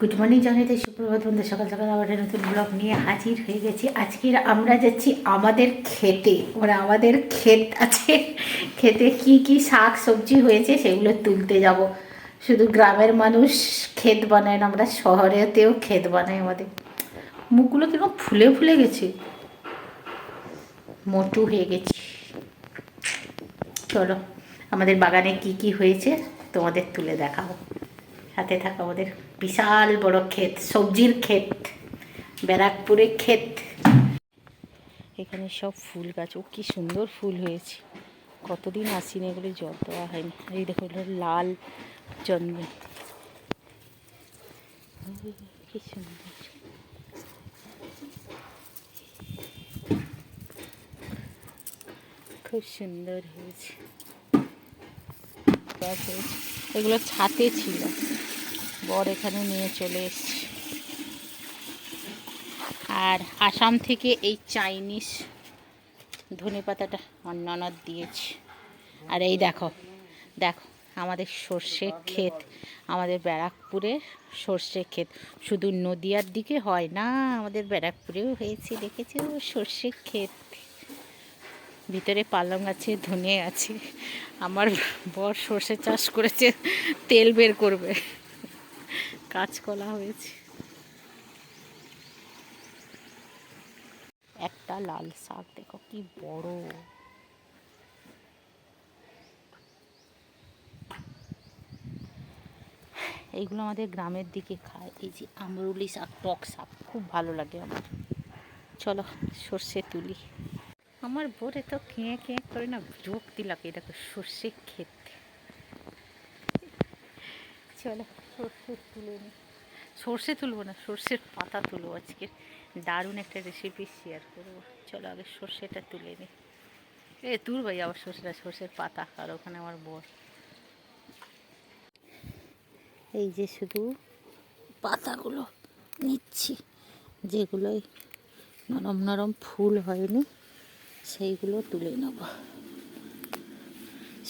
Good morning জানাইতে সুপ্রভাত বন্ধু। সকাল সকাল আবার নতুন ব্লগ নিয়ে হাজির হয়ে গেছি। আজকে আমরা যাচ্ছি আমাদের খেতে। মানে আমাদের ক্ষেত আছে। খেতে কি কি শাক সবজি হয়েছে সেগুলো তুলতে যাব। শুধু গ্রামের মানুষ ক্ষেত বানায় না, আমরা শহরেতেও ক্ষেত বানাই আমাদের। মুখগুলো কীরকম ফুলে ফুলে গেছে। মোটু হয়ে গেছি। চলো, আমাদের বাগানে কি কি হয়েছে তোমাদের তুলে দেখাবো। সাথে থাকা আমাদের বিশাল বড় ক্ষেত, সবজির ক্ষেত, ব্যারাকপুরে ক্ষেত। এখানে সব ফুল গাছ। ও কি সুন্দর ফুল হয়েছে। কতদিন আসিনি এগুলো জল দেওয়া হয়নি। এই দেখো লাল জন্মে। কি সুন্দর। খুব সুন্দর হয়েছে। এগুলো ছাতে ছিল। বর এখানে নিয়ে চলে এসছে। আর আসাম থেকে এই চাইনিজ ধনে পাতাটা অন্যান্য দিয়েছে। আর এই দেখো দেখো, আমাদের সর্ষে ক্ষেত, আমাদের ব্যারাকপুরে সর্ষে ক্ষেত। শুধু নদিয়ার দিকে হয় না, আমাদের ব্যারাকপুরেও হয়েছে, দেখেছ? সর্ষে ক্ষেত। ভিতরে পালং আছে, ধনে আছে। আমার বর সর্ষে চাষ করেছে, তেল বের করবে। কাঁচকলা হয়েছে। একটা লাল শাক, দেখো কি বড়। এইগুলো আমাদের গ্রামের দিকে খায়। এই যে আমরুলি শাক, টক শাক, খুব ভালো লাগে আমার। চলো, সর্ষে তুলি। আমার বোরে তো কেঁ কেঁ করে না বিরক্তি লাগে দেখো, সর্ষে খেতে চলো, সর্ষে তুলে নি। সর্ষে তুলবো না, সর্ষের পাতা তুলবো আজকে দারুণ একটা রেসিপি শেয়ার করব। চলো আগে সর্ষেটা তুলে নি। এ তুল ভাই আবার সর্ষেটা, সর্ষের পাতা আর ওখানে আমার বর। এই যে শুধু পাতাগুলো নিচ্ছি যেগুলোই নরম নরম ফুল হয়নি। সেইগুলো তুলে নেব।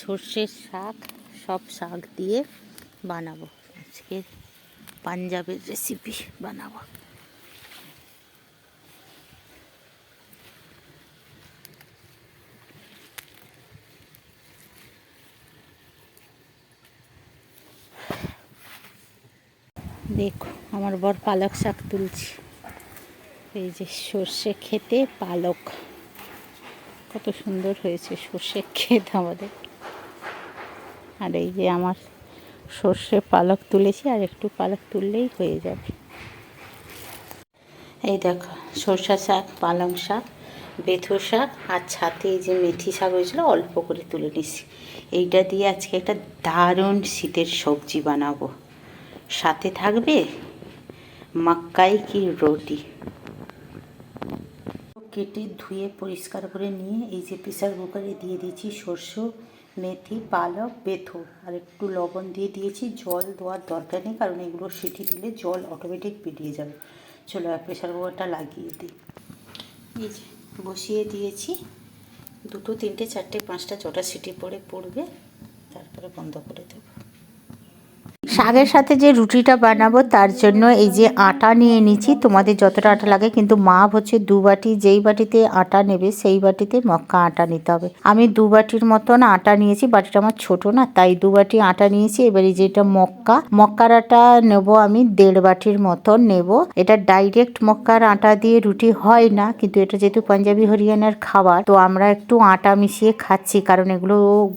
সর্ষের শাক, সব শাক দিয়ে বানাবো। আজকে পাঞ্জাবের রেসিপি বানাবো। দেখো, আমার বর পালক শাক তুলছি। এই যে সর্ষে খেতে পালক। কত সুন্দর হয়েছে সর্ষে ক্ষেত আমাদের। আর এই যে আমার সর্ষে পালক তুলেছি, আর একটু পালক তুললেই হয়ে যাবে। এই দেখো, সর্ষা শাক, পালং শাক, বেথো শাক, আর ছাতে যে মেথি শাক হয়েছিল, অল্প করে তুলে নিছি এইটা দিয়ে আজকে একটা দারুণ শীতের সবজি বানাবো। সাথে থাকবে মাক্কাই কি রুটি। কেটে ধুয়ে পরিষ্কার করে নিয়ে এই যে প্রেসার কুকারে দিয়ে দিয়েছি সর্ষে, মেথি, পালক, বেথো। আর একটু লবণ দিয়ে দিয়েছি, জল দেওয়ার দরকার নেই, কারণ এগুলো সিটি দিলে জল অটোমেটিক বেরিয়ে যাবে। চলো আর প্রেসার কুকারটা লাগিয়ে দিই। এই যে বসিয়ে দিয়েছি। দুটো, তিনটে, চারটে, পাঁচটা, ছটা সিটি পরে পড়বে। তারপরে বন্ধ করে দেবো। শাকের সাথে যে রুটিটা বানাবো, তার জন্য এই যে আটা নিয়ে নিচ্ছি। তোমাদের যতটা আটা লাগে, কিন্তু মাপ হচ্ছে দু বাটি, যেই বাটিতে আটা নেবে, সেই বাটিতে মক্কা আটা নিতে হবে। আমি দু বাটির মতন আটা নিয়েছি, বাটিটা আমার ছোট না, তাই দু বাটি আটা নিয়েছি। এবারে যেটা মক্কা, মক্কার আটা নেব আমি, দেড় বাটির মতন নেব। এটা ডাইরেক্ট মক্কার আটা দিয়ে রুটি হয় না, কিন্তু এটা যেহেতু পাঞ্জাবি, হরিয়ানার খাবার, তো আমরা একটু আটা মিশিয়ে খাচ্ছি, কারণ এগুলো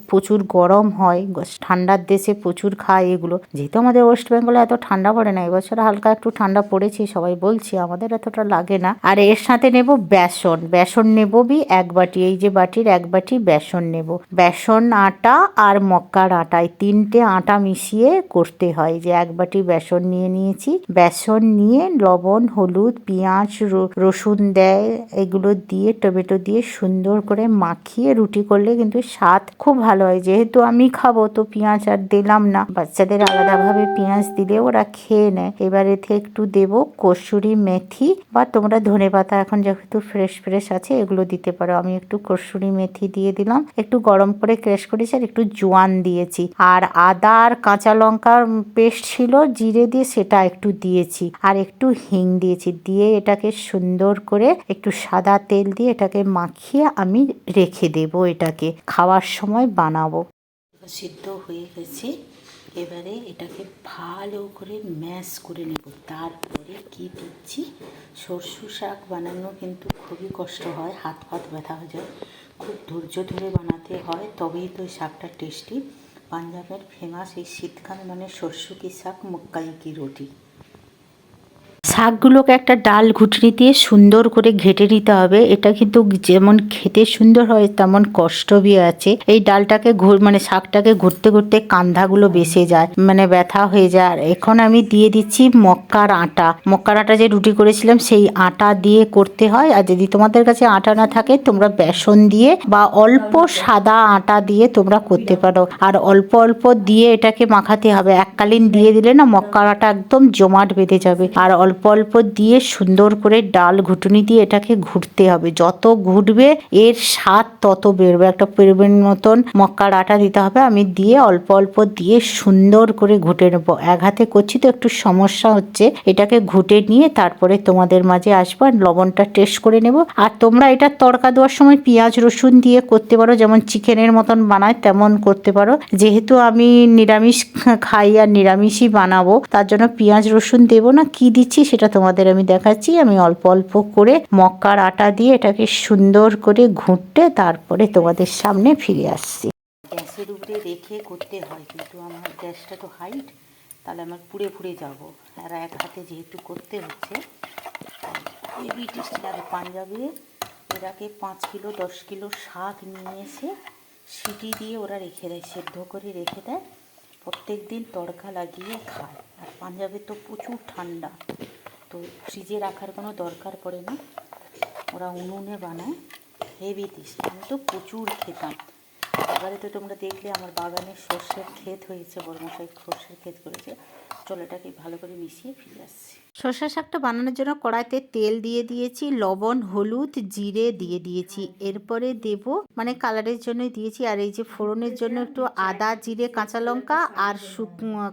প্রচুর গরম হয়। ঠান্ডার দেশে প্রচুর খায় এগুলো। যেহেতু আমাদের ওয়েস্ট বেঙ্গলে এত ঠান্ডা পড়ে না, এবছর হালকা একটু ঠান্ডা পড়েছে, সবাই বলছি, আমাদের এতটা লাগে না। আর এর সাথে নেব বেসন বেসন নেব বি এক বাটি, এই যে বাটির এক বাটি বেসন নেব। বেসন, আটা আর মক্কার আটা, এই তিনটে আটা মিশিয়ে করতে হয়, যে এক বাটি বেসন নিয়ে নিয়েছি। বেসন নিয়ে লবণ, হলুদ, পেঁয়াজ রসুন দেয়, এগুলো দিয়ে, টমেটো দিয়ে সুন্দর করে মাখিয়ে রুটি করলে কিন্তু স্বাদ খুব ভালো হয়। যেহেতু আমি খাব, তো পেঁয়াজ আর দিলাম না, বাচ্চাদের আলাদা সাদাভাবে পেঁয়াজ দিলে ওরা খেয়ে নেয়। এবার এতে একটু দেব কসুরি মেথি বা তোমরা ধনে পাতা এখন যেহেতু ফ্রেশ ফ্রেশ আছে, এগুলো দিতে পারো। আমি একটু কসুরি মেথি দিয়ে দিলাম। একটু গরম করে ক্রেশ করেছি আর একটু জোয়ান দিয়েছি। আর আদা আর কাঁচা লঙ্কার পেস্ট ছিল, জিরে দিয়ে সেটা একটু দিয়েছি। আর একটু হিং দিয়েছি। দিয়ে এটাকে সুন্দর করে একটু সাদা তেল দিয়ে এটাকে মাখিয়ে আমি রেখে দেব এটাকে। খাওয়ার সময় বানাবো। সিদ্ধ হয়ে গেছে। এবারে এটাকে ভালো করে ম্যাশ করে নেব। তারপরে কি দিচ্ছি সরষু শাক বানানো কিন্তু খুবই কষ্ট হয়, হাত পাত ব্যথা হয়ে যায়। খুব ধৈর্য ধরে বানাতে হয়, তবেই তো এই শাকটা টেস্টি পাঞ্জাবের ফেমাস এই শীতকাল মানে সরষু কি শাক, মক্কাই কি রুটি। শাকগুলোকে একটা ডাল ঘুটনি দিয়ে সুন্দর করে ঘেটে নিতে হবে। এটা কিন্তু যেমন খেতে সুন্দর হয়, তেমন কষ্টবি আছে। এই ডালটাকে মানে শাকটাকে ঘুরতে ঘুরতে কান্ধাগুলো বেসে যায় মানে ব্যথা হয়ে যায়। আর এখন আমি দিয়ে দিচ্ছি মক্কার আটা। মক্কার আটা যে রুটি করেছিলাম, সেই আটা দিয়ে করতে হয়। আর যদি তোমাদের কাছে আটা না থাকে, তোমরা বেসন দিয়ে বা অল্প সাদা আটা দিয়ে তোমরা করতে পারো। আর অল্প অল্প দিয়ে এটাকে মাখাতে হবে। এককালীন দিয়ে দিলে না মক্কার আটা একদম জমাট বেঁধে যাবে। আর অল্প অল্প অল্প দিয়ে সুন্দর করে ডাল ঘুটুনি দিয়ে এটাকে ঘুরতে হবে। যত ঘুটবে এর স্বাদ তত বেরবে একটা পরিমাণ মতন মক্কার আটা দিতে হবে। আমি দিয়ে অল্প অল্প দিয়ে সুন্দর করে ঘুটে নেব। এক হাতে করছি তো একটু সমস্যা হচ্ছে। এটাকে ঘুটে নিয়ে তারপরে তোমাদের মাঝে আসব আর লবণটা টেস্ট করে নেব। আর তোমরা এটা তড়কা দেওয়ার সময় পেঁয়াজ, রসুন দিয়ে করতে পারো। যেমন চিকেনের মতন বানায়, তেমন করতে পারো। যেহেতু আমি নিরামিষ খাই আর নিরামিষই বানাবো, তার জন্য পেঁয়াজ, রসুন দেবো না। কি দিচ্ছি সেটা তোমাদের আমি দেখাচ্ছি। আমি অল্প অল্প করে মক্কার আটা দিয়ে এটাকে সুন্দর করে ঘুঁটে তারপরে তোমাদের সামনে ফিরে আসছি। গ্যাসের উপরে রেখে করতে হয়, কিন্তু আমার গ্যাসটা তো হাইট, তাহলে আমার পুড়ে পুড়ে যাব। আর এক হাতে যেহেতু করতে হচ্ছে পাঞ্জাবে। এরাকে পাঁচ কিলো, দশ কিলো শাক নিয়ে এসে সিটি দিয়ে ওরা রেখে দেয়, সেদ্ধ করে রেখে দেয়। প্রত্যেক দিন তড়কা লাগিয়ে খায়। আর পাঞ্জাবে তো প্রচুর ঠান্ডা। তো ফ্রিজে রাখার কোনো দরকার পড়ে না। ওরা উনুনে বানায় হেভি দিস আমি তো প্রচুর খেতাম। এবারে তো তোমরা দেখলে আমার বাগানে সর্ষের ক্ষেত হয়েছে, বড়মশাই সর্ষের ক্ষেত করেছে। চলো এটাকে ভালো করে মিশিয়ে ফিরে আসছি। সর্ষে শাকটা বানানোর জন্য কড়াইতে তেল দিয়ে দিয়েছি, লবণ, হলুদ, জিরে দিয়ে দিয়েছি। এরপরে দেব মানে কালারের জন্য দিয়েছি, আর এই যে ফোড়নের জন্য একটু আদা, জিরে, কাঁচা লঙ্কা আর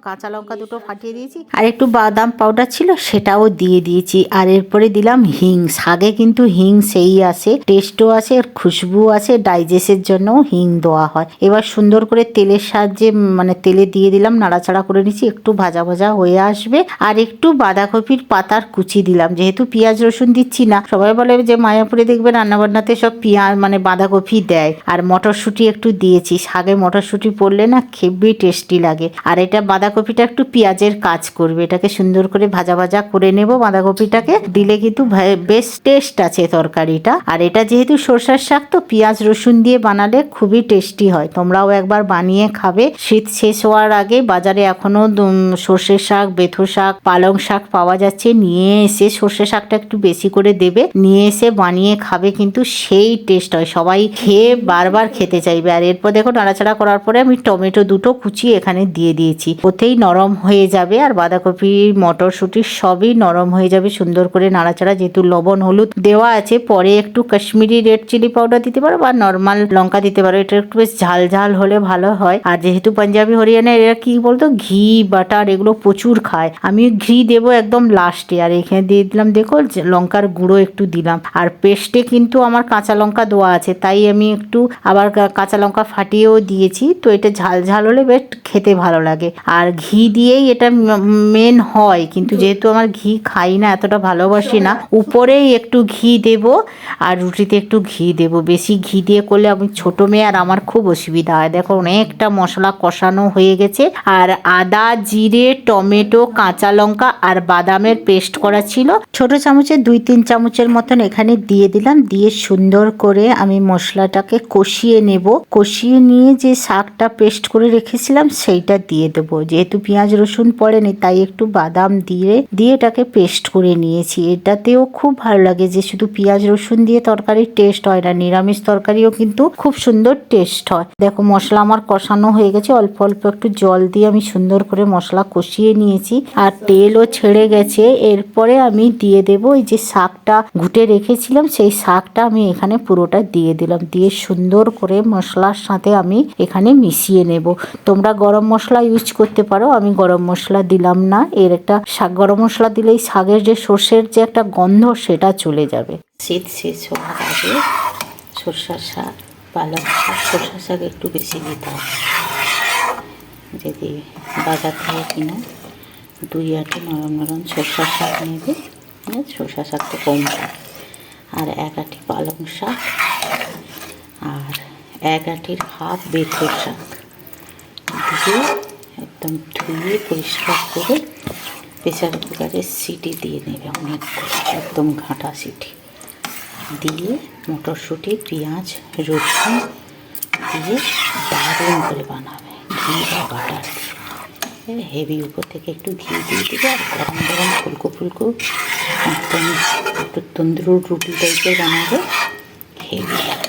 কাঁচা লঙ্কা দুটো ফাটিয়ে দিয়েছি। আর একটু বাদাম পাউডার ছিল সেটাও দিয়ে দিয়েছি। আর এরপরে দিলাম হিং। শাগে কিন্তু হিং সেই আসে টেস্টও আছে আর খুশবু আছে ডাইজেস্টের জন্য হিং দেওয়া হয়। এবার সুন্দর করে তেলের সাহায্যে মানে তেলে দিয়ে দিলাম, নাড়াচাড়া করে নিচ্ছি, একটু ভাজা ভাজা হয়ে আসবে। আর একটু বাঁধাকপির পাতার কুচি দিলাম। যেহেতু পেঁয়াজ রসুন দিচ্ছি না সবাই বলে যে মায়াপুরে দেখবে রান্নাবান্নাতে সব পেঁয়াজ মানে বাঁধাকপি দেয়। আর মটরশুঁটি একটু দিয়েছি। শাকে মটরশুঁটি পড়লে না খেবি টেস্টি লাগে। আর এটা বাঁধাকপিটা একটু পেঁয়াজের কাজ করবে। এটাকে সুন্দর করে ভাজা ভাজা করে নেব। বাঁধাকপিটাকে দিলে কিন্তু বেশ টেস্ট আছে তরকারিটা। আর এটা যেহেতু সর্ষার শাক তো পেঁয়াজ রসুন দিয়ে বানালে খুবই টেস্টি হয়। তোমরাও একবার বানিয়ে খাবে। শীত শেষ হওয়ার আগে বাজারে এখনও উম, সর্ষের শাক বেথু শাক পালং শাক পাওয়া যাচ্ছে, নিয়ে এসে সর্ষে শাকটা একটু বেশি করে দেবে। নিয়ে এসে বানিয়ে খাবে, কিন্তু সেই টেস্ট হয়। সবাই খেয়ে বারবার খেতে চাইবে। আর এরপর দেখো, নাড়াচাড়া করার পরে আমি টমেটো দুটো কুচি এখানে দিয়ে দিয়েছি। ওতেই নরম হয়ে যাবে। আর বাঁধাকপি, মটরশুঁটি সবই নরম হয়ে যাবে। সুন্দর করে নাড়াচাড়া, যেহেতু লবণ, হলুদ দেওয়া আছে, পরে একটু কাশ্মীরি রেড চিলি পাউডার দিতে পারো বা নর্মাল লঙ্কা দিতে পারো। এটা একটু বেশ ঝাল ঝাল হলে ভালো হয়। আর যেহেতু পাঞ্জাবি, হরিয়ানা এরা কি বলতো, ঘি বাটার এগুলো প্রচুর খায়। আমি ঘি দেবো একদম লাস্টে আর এখানে দিয়ে দিলাম, দেখো লঙ্কার গুঁড়ো একটু দিলাম। আর পেস্টে কিন্তু আমার কাঁচা লঙ্কা দেওয়া আছে, তাই আমি একটু আবার কাঁচা লঙ্কা ফাটিয়েও দিয়েছি। তো এটা ঝাল ঝাল হলে বেশ খেতে ভালো লাগে। আর ঘি দিয়েই এটা মেন হয়, কিন্তু যেহেতু আমার ঘি খাই না, এতটা ভালোবাসি না, উপরেই একটু ঘি দেব আর রুটিতে একটু ঘি দেব। বেশি ঘি দিয়ে করলে আমি ছোট মেয়ে আর আমার খুব অসুবিধা হয়। দেখো, অনেকটা মশলা কষানো হয়ে গেছে। আর আদা, জিরে, টমেটো, কাঁচা লঙ্কা আর বাদামের পেস্ট করা ছিল। ছোট চামচের দুই তিন চামচের মতন এখানে দিয়ে দিলাম। দিয়ে সুন্দর করে আমি মশলাটাকে কষিয়ে নেব। কষিয়ে নিয়ে যে শাকটা পেস্ট করে রেখেছিলাম, সেইটা দিয়ে দেবো। যেহেতু পেঁয়াজ, রসুন পড়েনি, তাই একটু বাদাম দিয়ে দিয়ে এটাকে পেস্ট করে নিয়েছি। এটাতেও খুব ভালো লাগে যে শুধু পেঁয়াজ, রসুন দিয়ে তরকারির টেস্ট হয় না, নিরামিষ তরকারিও কিন্তু খুব সুন্দর টেস্ট হয়। দেখো, মশলা আমার কষানো হয়ে গেছে। অল্প অল্প একটু জল দিয়ে আমি সুন্দর করে মশলা কষিয়ে নিয়েছি। আর তেলও ছেড়ে গেছে। এরপরে আমি দিয়ে দেব ওই যে শাকটা ঘুটে রেখেছিলাম, সেই শাকটা আমি এখানে পুরোটা দিয়ে দিলাম। দিয়ে সুন্দর করে মশলার সাথে আমি এখানে মিশিয়ে নেব। তোমরা গরম মশলা ইউজ করতে পারো, আমি গরম মশলা দিলাম না। এর একটা শাক, গরম মশলা দিলেই শাকের যে সর্ষের যে একটা গন্ধ সেটা চলে যাবে। শীত শেষ হওয়ার আগে সর্ষার শাক, পালং শাক, সর্ষার শাক একটু বেশি দিতে হবে। যদি বাজার থেকে কিনো দুই আটে নরম নরম সর্ষার শাক নেবে মানে সর্ষার শাকটা কম খায় আর এক আটি পালং শাক, আর এক আটির হাফ বেথর শাক। দিয়ে একদম ধুয়ে পরিষ্কার করে প্রেশার কুকারে সিটি দিয়ে নেবে অনেক একদম ঘাঁটা সিটি। দিয়ে মটরশুঁটি, পেঁয়াজ, রসুন দিয়ে দারুণ করে বানাবে ঘি বা বাটার। হেভি উপর থেকে একটু ঘি দিয়ে দেবে আর গরম গরম ফুলকো ফুলকো একদম একটু তন্দুর রুটি টাইপের বানাবে। হেভি খেতে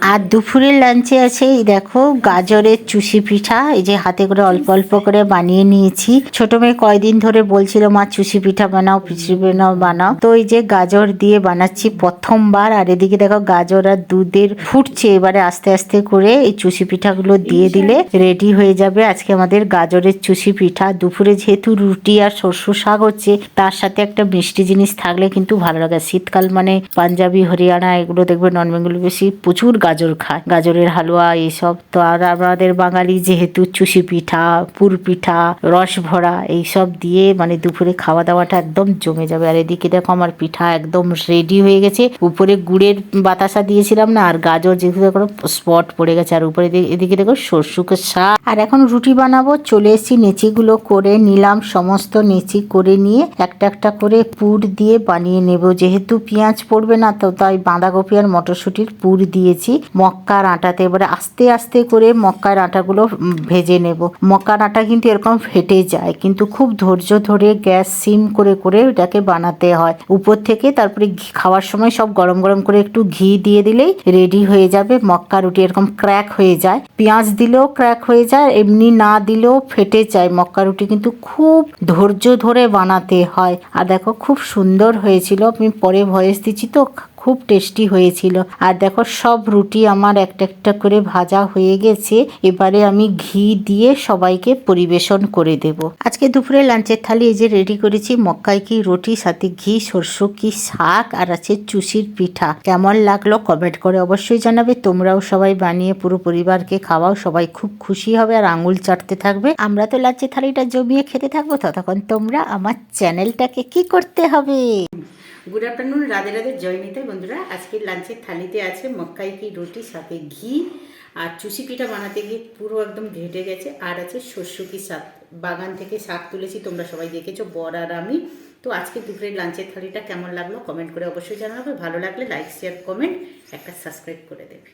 আর দুপুরের লাঞ্চে আছে, এই দেখো, গাজরের চুষি পিঠা। এই যে হাতে করে অল্প অল্প করে বানিয়ে নিয়েছি। ছোট মেয়ে কয়দিন ধরে বলছিল, মা, চুষি পিঠা বানাও, পিঠি বানাও বানাও। তো এই যে গাজর দিয়ে বানাচ্ছি প্রথমবার, আর এদিকে দেখো গাজর আর দুধের ফুটছে। এবারে আস্তে আস্তে করে এই চুষি পিঠাগুলো দিয়ে দিলে রেডি হয়ে যাবে আজকে আমাদের গাজরের চুষি পিঠা। দুপুরে যেহেতু রুটি আর শস্য শাক হচ্ছে, তার সাথে একটা মিষ্টি জিনিস থাকলে কিন্তু ভালো লাগে। শীতকাল মানে পাঞ্জাবি, হরিয়ানা, এগুলো দেখবে নন বেঙ্গলি বেশি প্রচুর গাজর খায়। গাজরের হালুয়া এইসব তো আর আমাদের বাঙালি যেহেতু চুষি পিঠা, পুর পিঠা, রস ভরা, এইসব দিয়ে মানে দুপুরে খাওয়া দাওয়াটা একদম জমে যাবে। আর এদিকে দেখো আমার পিঠা একদম রেডি হয়ে গেছে। উপরে গুড়ের বাতাসা দিয়েছিলাম না, আর গাজর যেহেতু দেখো স্পট পড়ে গেছে, আর উপরে এদিকে- দেখো সরষুকে শাক। আর এখন রুটি বানাবো, চলে এসেছি নেচিগুলো করে নিলাম, সমস্ত নেচি করে নিয়ে একটা একটা করে পুর দিয়ে বানিয়ে নেব। যেহেতু পেঁয়াজ পড়বে না, তো তাই বাঁধাকপি আর মটরশুঁটির পুর দিয়েছি। মক্কার আটাতে এবারে আস্তে আস্তে করে মক্কার আটাগুলো ভেজে নেব। মক্কার আটা কিন্তু এরকম ফেটে যায়, কিন্তু খুব ধৈর্য ধরে গ্যাস, সিম করে করে এটাকে বানাতে হয়। উপর থেকে তারপরে খাওয়ার সময় সব গরম গরম করে একটু ঘি দিয়ে দিলেই রেডি হয়ে যাবে। মক্কা রুটি এরকম ক্র্যাক হয়ে যায়। পেঁয়াজ দিলেও ক্র্যাক হয়ে যায়, এমনি না দিলেও ফেটে যায়। মক্কা রুটি কিন্তু খুব ধৈর্য ধরে বানাতে হয়। আর দেখো, খুব সুন্দর হয়েছিল। আমি পরে ভয়েস দিচ্ছি তো। খুব টেস্টি হয়েছিল। আর দেখো, সব রুটি আমার একটা একটা করে ভাজা হয়ে গেছে। এবারে আমি ঘি দিয়ে সবাইকে পরিবেশন করে দেব। আজকে দুপুরে লাঞ্চের থালি এই যে রেডি করেছি। মক্কাই কি রুটি, সাথে ঘি, সরষ কি শাক, আর আছে চুষির পিঠা। কেমন লাগল কমেন্ট করে অবশ্যই জানাবে। তোমরাও সবাই বানিয়ে পুরো পরিবারকে খাওয়াও। সবাই খুব খুশি হবে আর আঙুল চাটতে থাকবে। আমরা তো লাঞ্চের থালিটা জমিয়ে খেতে থাকব। ততক্ষণ তোমরা আমার চ্যানেলটাকে কি করতে হবে? গুড আফটারনুন রাধে রাধে জয় নিতে বন্ধুরা। আজকের লাঞ্চের থালিতে আছে মক্কাই কি রুটি, সাথে ঘি, আর চুষি পিঠা বানাতে গিয়ে পুরো একদম ঘেটে গেছে। আর আছে শস্য কি শাক? বাগান থেকে শাক তুলেছি, তোমরা সবাই দেখেছ, বর আর আমি। তো আজকে দুপুরের লাঞ্চের থালিটা কেমন লাগল কমেন্ট করে অবশ্যই জানাবে। ভালো লাগলে লাইক শেয়ার কমেন্ট একটা সাবস্ক্রাইব করে দেবে।